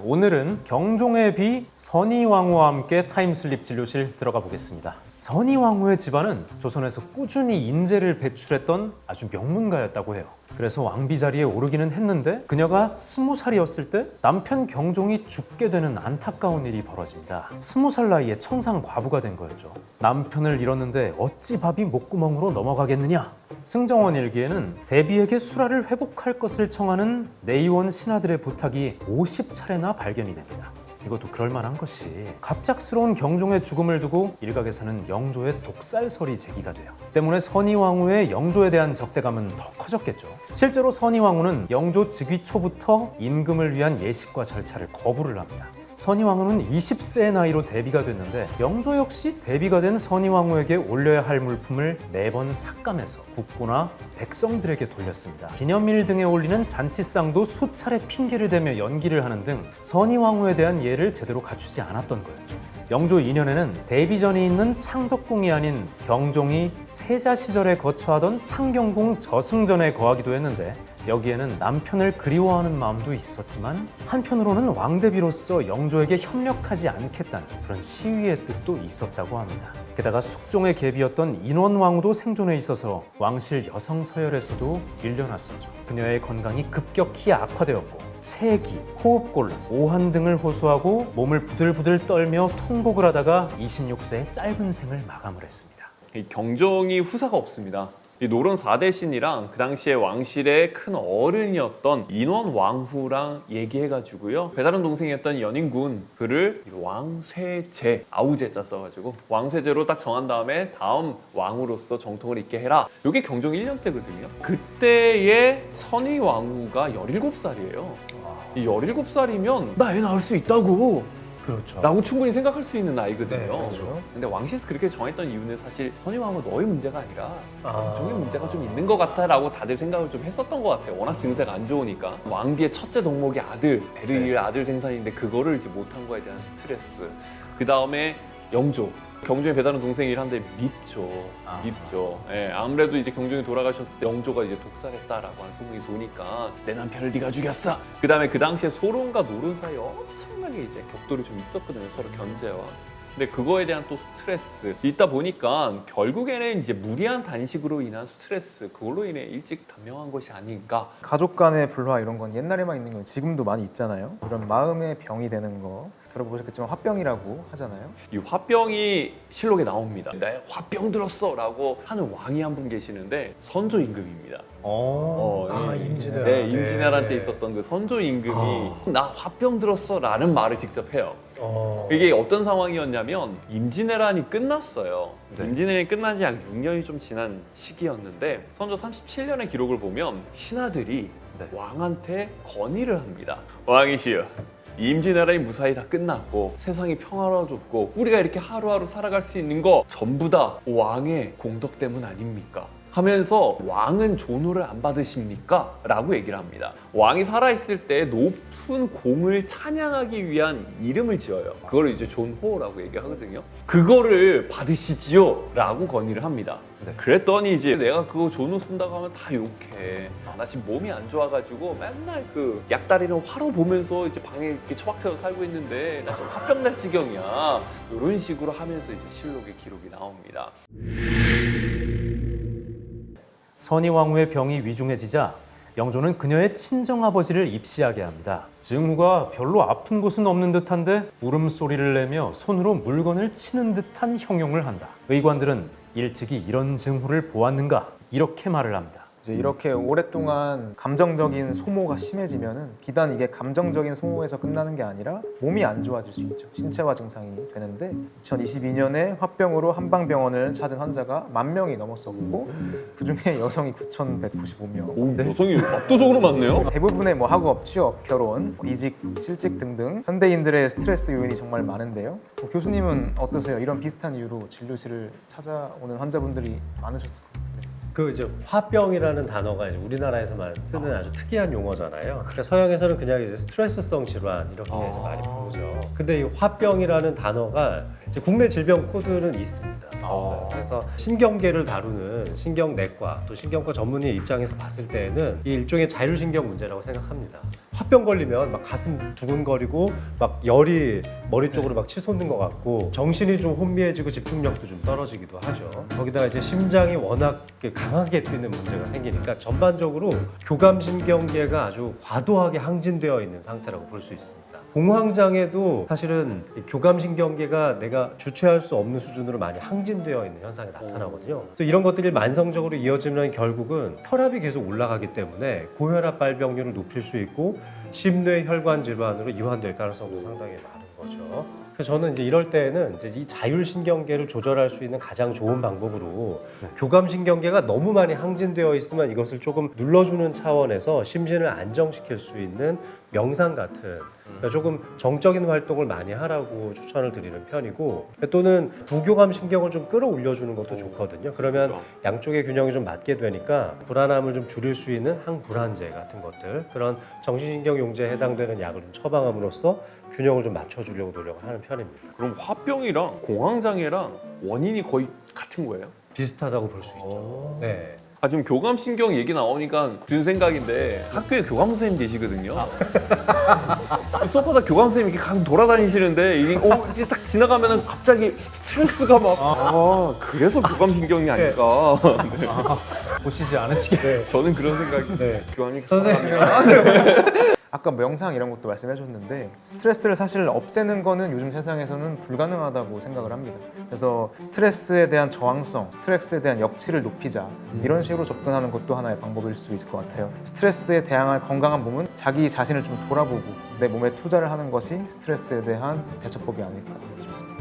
오늘은 경종의 비 선의왕후와 함께 타임슬립 진료실 들어가 보겠습니다. 선의왕후의 집안은 조선에서 꾸준히 인재를 배출했던 아주 명문가였다고 해요. 그래서 왕비 자리에 오르기는 했는데 그녀가 스무 살이었을 때 남편 경종이 죽게 되는 안타까운 일이 벌어집니다. 스무 살 나이에 청상 과부가 된 거였죠. 남편을 잃었는데 어찌 밥이 목구멍으로 넘어가겠느냐? 승정원 일기에는 대비에게 수라를 회복할 것을 청하는 내의원 신하들의 부탁이 50차례나 발견이 됩니다. 이것도 그럴 만한 것이 갑작스러운 경종의 죽음을 두고 일각에서는 영조의 독살설이 제기가 돼요. 때문에 선의왕후의 영조에 대한 적대감은 더 커졌겠죠. 실제로 선의왕후는 영조 즉위 초부터 임금을 위한 예식과 절차를 거부를 합니다. 선의왕후는 20세의 나이로 대비가 됐는데 영조 역시 대비가 된 선의왕후에게 올려야 할 물품을 매번 삭감해서 국고나 백성들에게 돌렸습니다. 기념일 등에 올리는 잔치상도 수차례 핑계를 대며 연기를 하는 등 선의왕후에 대한 예를 제대로 갖추지 않았던 거였죠. 영조 2년에는 데뷔전이 있는 창덕궁이 아닌 경종이 세자 시절에 거처하던 창경궁 저승전에 거하기도 했는데 여기에는 남편을 그리워하는 마음도 있었지만 한편으로는 왕대비로서 영조에게 협력하지 않겠다는 그런 시위의 뜻도 있었다고 합니다. 게다가 숙종의 계비였던 인원왕후도 생존해 있어서 왕실 여성 서열에서도 밀려났었죠. 그녀의 건강이 급격히 악화되었고 체기, 호흡곤란, 오한 등을 호소하고 몸을 부들부들 떨며 통곡을 하다가 26세의 짧은 생을 마감을 했습니다. 이 경종이 후사가 없습니다. 이 노론 4대 신이랑 그 당시에 왕실의 큰 어른이었던 인원 왕후랑 얘기해가지고요. 배다른 동생이었던 연인군 그를 왕쇠제 아우제자 써가지고 왕쇠제로 딱 정한 다음에 다음 왕으로서 정통을 잇게 해라. 이게 경종 1년 때거든요. 그때의 선의 왕후가 17살이에요. 이 17살이면 나 애 낳을 수 있다고 그렇죠. 라고 충분히 생각할 수 있는 나이거든요. 네, 그렇죠. 근데 왕실에서 그렇게 정했던 이유는 사실 선임왕후 너의 문제가 아니라 아. 종의 문제가 좀 있는 것 같아라고 다들 생각을 좀 했었던 것 같아요. 워낙 증세가 안 좋으니까 왕비의 첫째 동목이 아들, 배를 이을 아들 생산인데 그거를 이제 못한 거에 대한 스트레스. 그 다음에 영조. 경종이 배다른 동생이 일한데 밉죠. 아. 밉죠. 예, 아무래도 이제 경종이 돌아가셨을 때 영조가 이제 독살했다라고 하는 소문이 도니까 내 남편을 네가 죽였어. 그 다음에 그 당시에 소론과 노론 사이에 엄청나게 이제 격돌이 좀 있었거든요. 서로 견제와. 근데 그거에 대한 또 스트레스 있다 보니까 결국에는 이제 무리한 단식으로 인한 스트레스 그걸로 인해 일찍 단명한 것이 아닌가 가족 간의 불화 이런 건 옛날에만 있는 건 지금도 많이 있잖아요. 이런 마음의 병이 되는 거 들어보셨겠지만 화병이라고 하잖아요. 이 화병이 실록에 나옵니다. 내 화병 들었어라고 하는 왕이 한 분 계시는데 선조 임금입니다. 어, 아, 예. 임진왜란 네, 때. 임진왜란 때 있었던 그 선조 임금이 나 화병 들었어라는 말을 직접 해요. 어. 이게 어떤 상황이었냐면 임진왜란이 끝났어요. 네. 임진왜란이 끝난 지 약 6년이 좀 지난 시기였는데 선조 37년의 기록을 보면 신하들이 네. 왕한테 건의를 합니다. 왕이시여. 임진왜란이 무사히 다 끝났고 세상이 평화로워졌고 우리가 이렇게 하루하루 살아갈 수 있는 거 전부 다 왕의 공덕 때문 아닙니까? 하면서 왕은 존호를 안 받으십니까? 라고 얘기를 합니다. 왕이 살아있을 때 높은 공을 찬양하기 위한 이름을 지어요. 그걸 이제 존호라고 얘기하거든요. 그거를 받으시지요? 라고 건의를 합니다. 네. 그랬더니 이제 내가 그거 존호 쓴다고 하면 다 욕해. 아, 나 지금 몸이 안 좋아가지고 맨날 그 약다리는 화로 보면서 이제 방에 이렇게 처박혀서 살고 있는데 나 지금 화병 날 지경이야. 이런 식으로 하면서 이제 실록의 기록이 나옵니다. 선의왕후의 병이 위중해지자 영조는 그녀의 친정 아버지를 입시하게 합니다. 증후가 별로 아픈 곳은 없는 듯한데 울음소리를 내며 손으로 물건을 치는 듯한 형용을 한다. 의관들은 일찍이 이런 증후를 보았는가 이렇게 말을 합니다. 이제 이렇게 오랫동안 감정적인 소모가 심해지면은 비단 이게 감정적인 소모에서 끝나는 게 아니라 몸이 안 좋아질 수 있죠. 신체화 증상이 되는데 2022년에 화병으로 한방병원을 찾은 환자가 만 명이 넘었었고 그 중에 여성이 9,195명. 오, 여성이 압도적으로 많네요. 대부분의 뭐 학업, 취업, 결혼, 이직, 실직 등등 현대인들의 스트레스 요인이 정말 많은데요. 뭐 교수님은 어떠세요? 이런 비슷한 이유로 진료실을 찾아오는 환자분들이 많으셨을 것 같은데. 그 이제 화병이라는 단어가 이제 우리나라에서만 쓰는 아주 특이한 용어잖아요. 그러니까 서양에서는 그냥 이제 스트레스성 질환 이렇게 아. 이제 많이 부르죠. 근데 이 화병이라는 단어가 이제 국내 질병 코드는 있습니다. 있어요. 그래서 신경계를 다루는 신경내과 또 신경과 전문의 입장에서 봤을 때는 이 일종의 자율신경 문제라고 생각합니다. 화병 걸리면 막 가슴 두근거리고 막 열이 머리 쪽으로 막 치솟는 것 같고 정신이 좀 혼미해지고 집중력도 좀 떨어지기도 하죠. 거기다가 이제 심장이 워낙 강하게 뛰는 문제가 생기니까 전반적으로 교감신경계가 아주 과도하게 항진되어 있는 상태라고 볼 수 있습니다. 공황장애도 사실은 이 교감신경계가 내가 주체할 수 없는 수준으로 많이 항진되어 있는 현상이 나타나거든요. 또 이런 것들이 만성적으로 이어지면 결국은 혈압이 계속 올라가기 때문에 고혈압 발병률을 높일 수 있고 심뇌 혈관 질환으로 이완될 가능성도 상당히 많은 거죠. 그래서 저는 이제 이럴 때에는 이제 이 자율신경계를 조절할 수 있는 가장 좋은 방법으로 교감신경계가 너무 많이 항진되어 있으면 이것을 조금 눌러주는 차원에서 심신을 안정시킬 수 있는 명상 같은 그러니까 조금 정적인 활동을 많이 하라고 추천을 드리는 편이고 또는 부교감 신경을 좀 끌어올려주는 것도 좋거든요. 그러면 양쪽의 균형이 좀 맞게 되니까 불안함을 좀 줄일 수 있는 항불안제 같은 것들 그런 정신신경 용제에 해당되는 약을 좀 처방함으로써 균형을 좀 맞춰주려고 노력을 하는 편입니다. 그럼 화병이랑 공황장애랑 원인이 거의 같은 거예요? 비슷하다고 볼 수 있죠. 네. 아 지금 교감 신경 얘기 나오니까 든 생각인데 학교에 교감 선생님 계시거든요. 수업하다 교감 선생님 이렇게 가끔 돌아다니시는데 이게 어, 이제 딱 지나가면은 갑자기 스트레스가 막 아, 그래서 교감 신경이 아닐까. 보시지 않으시게 네. 저는 그런 생각이 네. 교감이 선생님. 아 까 명상 이런 것도 말씀해 주셨는데 스트레스를 사실 없애는 거는 요즘 세상에서는 불가능하다고 생각을 합니다. 그래서 스트레스에 대한 저항성, 스트레스에 대한 역치를 높이자 이런 식으로 접근하는 것도 하나의 방법일 수 있을 것 같아요. 스트레스에 대항할 건강한 몸은 자기 자신을 좀 돌아보고 내 몸에 투자를 하는 것이 스트레스에 대한 대처법이 아닐까 싶습니다.